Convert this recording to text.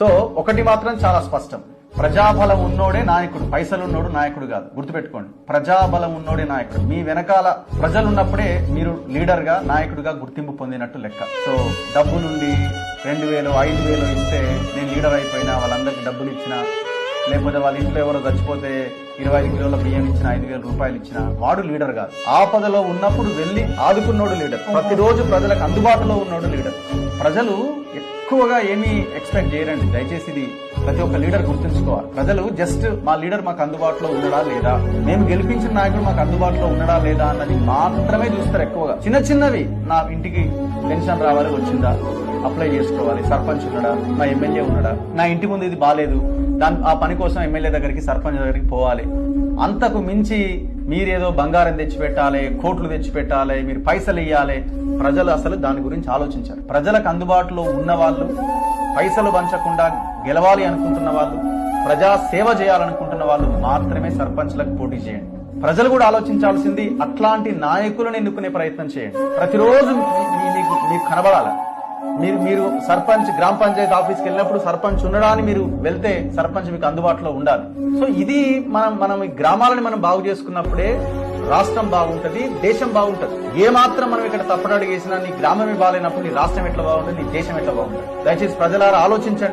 So ఒకటి మాత్రం చాలా స్పష్టం. ప్రజాబలం ఉన్నోడే నాయకుడు. పైసలు ఉన్నోడు నాయకుడు కాదు. గుర్తుపెట్టుకోండి. ప్రజాబలం ఉన్నోడే నాయకుడు. మీ వెనకాల ప్రజలు ఉన్నప్పుడే మీరు లీడర్గా నాయకుడిగా గుర్తింపు పొందినట్టు లెక్క. సో డబ్బు నుండి రెండు వేలు ఐదు వేలు ఇస్తే నేను లీడర్ అయిపోయినా వాళ్ళందరికీ డబ్బులు ఇచ్చినా లేకపోతే వాళ్ళ ఇంట్లో ఎవరో చచ్చిపోతే ఇరవై ఐదు కిలోల బియ్యం ఇచ్చిన ఐదు వేల రూపాయలు ఇచ్చిన వాడు లీడర్ కాదు. ఆపదలో ఉన్నప్పుడు వెళ్ళి ఆదుకున్నోడు లీడర్. ప్రతిరోజు ప్రజలకు అందుబాటులో ఉన్నోడు లీడర్. ప్రజలు ఎక్కువగా ఏమీ ఎక్స్పెక్ట్ చేయరండి. దయచేసి ఇది ప్రతి ఒక్క లీడర్ గుర్తుంచుకోవాలి. ప్రజలు జస్ట్ మా లీడర్ మాకు అందుబాటులో ఉన్నాడా లేదా? మేము గెలిపించిన నాయకుడు మాకు అందుబాటులో ఉన్నాడా లేదా అన్నది మాత్రమే చూస్తారు ఎక్కువగా. చిన్న చిన్నవి నా ఇంటికి పెన్షన్ రావాలి వచ్చిందా? అప్లై చేసుకోవాలి. సర్పంచ్ ఉన్నాడా? నా ఎమ్మెల్యే ఉన్నాడా? నా ఇంటి ముందు ఇది బాగాలేదు దాని ఆ పని కోసం ఎమ్మెల్యే దగ్గరికి సర్పంచ్ దగ్గరికి పోవాలి. అంతకు మించి మీరేదో బంగారం తెచ్చిపెట్టాలి కోట్లు తెచ్చిపెట్టాలి మీరు పైసలు ఇవ్వాలి ప్రజలు అసలు దాని గురించి ఆలోచించారు. ప్రజలకు అందుబాటులో ఉన్న వాళ్ళు పైసలు పంచకుండా గెలవాలి అనుకుంటున్న వాళ్ళు ప్రజా సేవ చేయాలనుకుంటున్న వాళ్ళు మాత్రమే సర్పంచ్లకు పోటీ చేయండి. ప్రజలు కూడా ఆలోచించాల్సింది అట్లాంటి నాయకులను ఎన్నుకునే ప్రయత్నం చేయండి. ప్రతిరోజు మీకు మీకు కనబడాలి? మీరు మీరు సర్పంచ్ గ్రామ పంచాయతీ ఆఫీస్కి వెళ్ళినప్పుడు సర్పంచ్ ఉండడానికి మీరు వెళ్తే సర్పంచ్ మీకు అందుబాటులో ఉండాలి. సో ఇది మనం మనం ఈ గ్రామాలని మనం బాగు చేసుకున్నప్పుడే రాష్ట్రం బాగుంటది దేశం బాగుంటది. ఏ మాత్రం మనం ఇక్కడ తప్పనడుగు వేసినా నీ గ్రామమే బాగాలేనప్పుడు నీ రాష్ట్రం ఎట్లా బాగుంటుంది నీ దేశం ఎట్లా బాగుంటుంది. దయచేసి ప్రజలారా ఆలోచించండి.